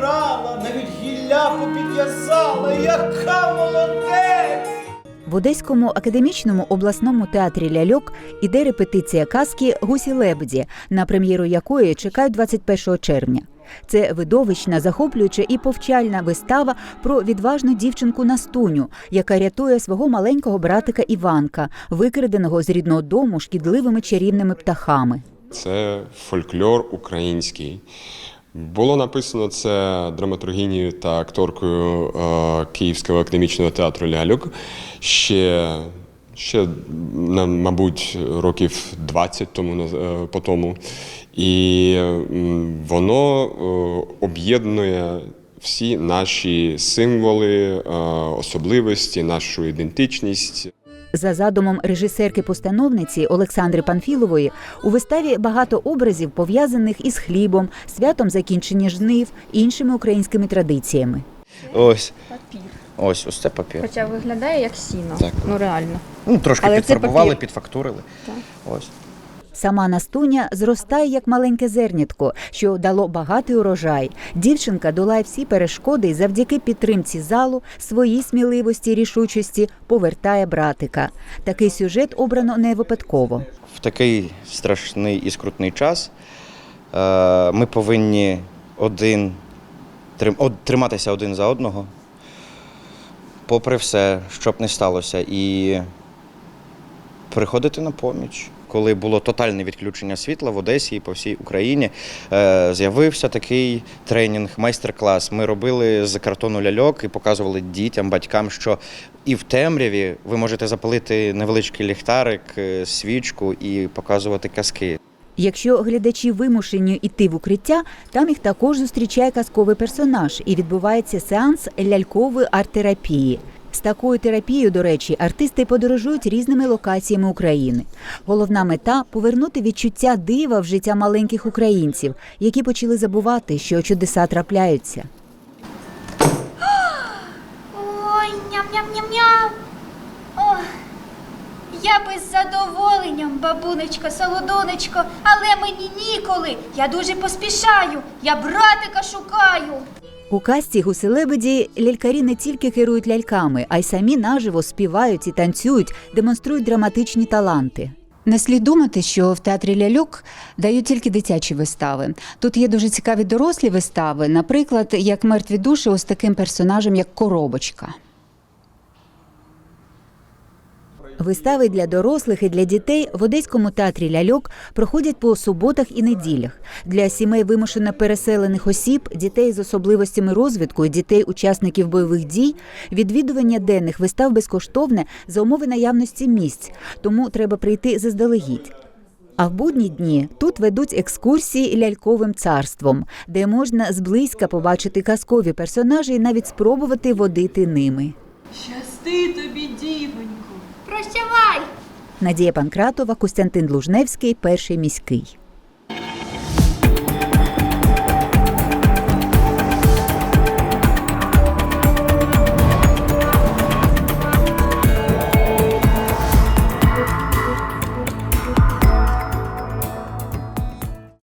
поприбирала, навіть гілля попідв'язала. Яка молодець! В Одеському академічному обласному театрі ляльок іде репетиція казки Гусі лебеді, на прем'єру якої чекають 21 червня. Це видовищна, захоплююча і повчальна вистава про відважну дівчинку Настуню, яка рятує свого маленького братика Іванка, викраденого з рідного дому шкідливими чарівними птахами. Це фольклор український. Було написано це драматургінією та акторкою е, Київського академічного театру Ляльок ще, ще мабуть, років 20 тому е, по тому. І воно е, об'єднує всі наші символи, особливості, нашу ідентичність. За задумом режисерки-постановниці Олександри Панфілової, у виставі багато образів пов'язаних із хлібом, святом закінчення жнив, іншими українськими традиціями. Ось. Папір. Ось, ось це папір. Хоча виглядає як сіно. Так. Ну реально. Ну, трошки Але це підфарбували, папір. підфактурили. Так. Ось. Сама Настуня зростає як маленьке зернятко, що дало багатий урожай. Дівчинка долає всі перешкоди і завдяки підтримці залу, своїй сміливості, рішучості повертає братика. Такий сюжет обрано не випадково. В такий страшний і скрутний час е, ми повинні один триматися один за одного, попри все, що б не сталося, і приходити на поміч. Коли було тотальне відключення світла в Одесі і по всій Україні, е, з'явився такий тренінг, майстер-клас. Ми робили з картону ляльок і показували дітям, батькам, що і в темряві ви можете запалити невеличкий ліхтарик, е, свічку і показувати казки. Якщо глядачі вимушені йти в укриття, там їх також зустрічає казковий персонаж і відбувається сеанс лялькової арт-терапії. З такою терапією, до речі, артисти подорожують різними локаціями України. Головна мета повернути відчуття дива в життя маленьких українців, які почали забувати, що чудеса трапляються. Ой, ням-ням-ням-ням. Я би з задоволенням, бабунечко, солодонечко, але мені ніколи. Я дуже поспішаю. Я братика шукаю. У касті гуси-лебеді лялькарі не тільки керують ляльками, а й самі наживо співають і танцюють, демонструють драматичні таланти. Не слід думати, що в театрі ляльок дають тільки дитячі вистави. Тут є дуже цікаві дорослі вистави, наприклад, як мертві душі, ось таким персонажем, як коробочка. Вистави для дорослих і для дітей в Одеському театрі ляльок проходять по суботах і неділях. Для сімей вимушено переселених осіб, дітей з особливостями розвитку і дітей-учасників бойових дій відвідування денних вистав безкоштовне за умови наявності місць, тому треба прийти заздалегідь. А в будні дні тут ведуть екскурсії ляльковим царством, де можна зблизька побачити казкові персонажі і навіть спробувати водити ними. Щасти тобі, дівоньку. Прощавай! Надія Панкратова, Костянтин Лужневський, перший міський.